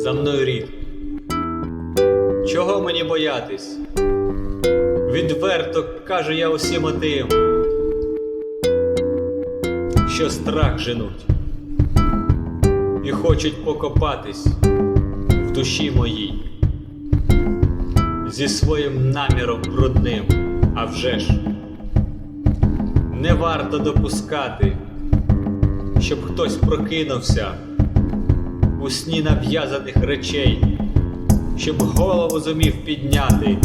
за мною рід. Чого мені боятись? Відверто кажу я усім отим, що страх женуть і хочуть покопатись в душі моїй зі своїм наміром брудним, а вже ж не варто допускати, щоб хтось прокинувся у сні нав'язаних речей, щоб голову зумів підняти,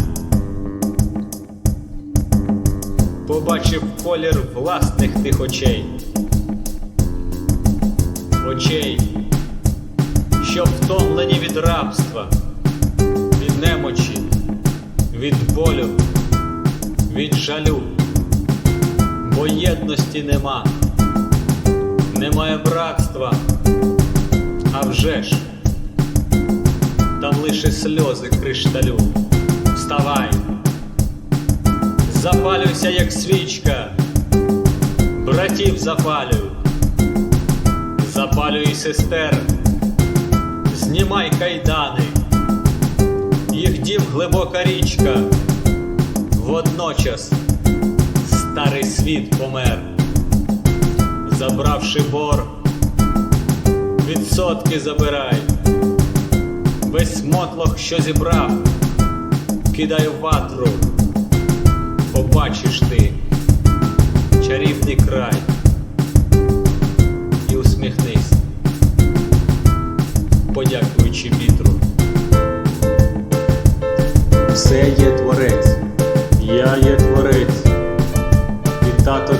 побачив колір власних тих очей, очей, що втомлені від рабства, від немочі, від болю, від жалю, бо єдності нема, немає братства. А там лише сльози кришталю. Вставай, запалюйся, як свічка, братів запалюй, запалюй сестер, знімай кайдани, їх дім глибока річка, водночас старий світ помер, забравши борг відсотки забирай, весь мотлох, що зібрав, кидай в ватру, побачиш ти чарівний край. І усміхнись, подякуючи вітру. Все є творець, я є творець, і тато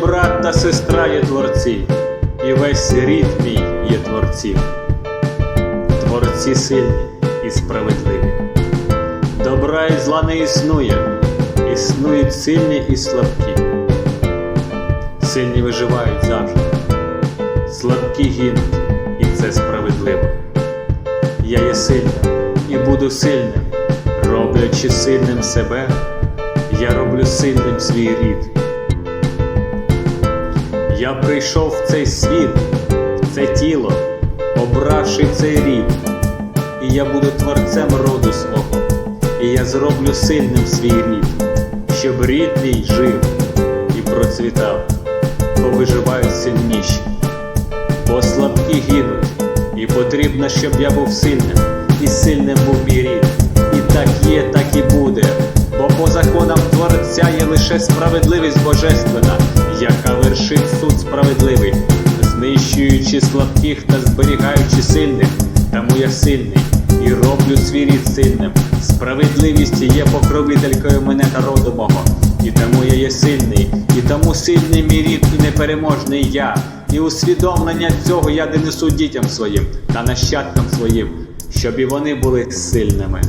брат та сестра є творці, і весь рід мій є творці. Творці сильні і справедливі. Добра і зла не існує, існують сильні і слабкі. Сильні виживають завжди, слабкі гинуть, і це справедливо. Я є сильним і буду сильним, роблячи сильним себе, я роблю сильним свій рід. Я прийшов в цей світ, в це тіло, обравши цей рід, і я буду творцем роду свого, і я зроблю сильним свій рід, щоб рід мій жив і процвітав, бо виживають сильніші, бо слабкі гинуть, і потрібно, щоб я був сильним, і сильним був мій рід. І так є, так і буде, бо по законам Творця є лише справедливість божественна, яка вершить суд справедливий, знищуючи слабких та зберігаючи сильних, тому я сильний і роблю свій рід сильним. Справедливість є покровителькою мене народу мого, і тому я є сильний, і тому сильний мій рід і непереможний я. І усвідомлення цього я донесу дітям своїм та нащадкам своїм, щоб і вони були сильними.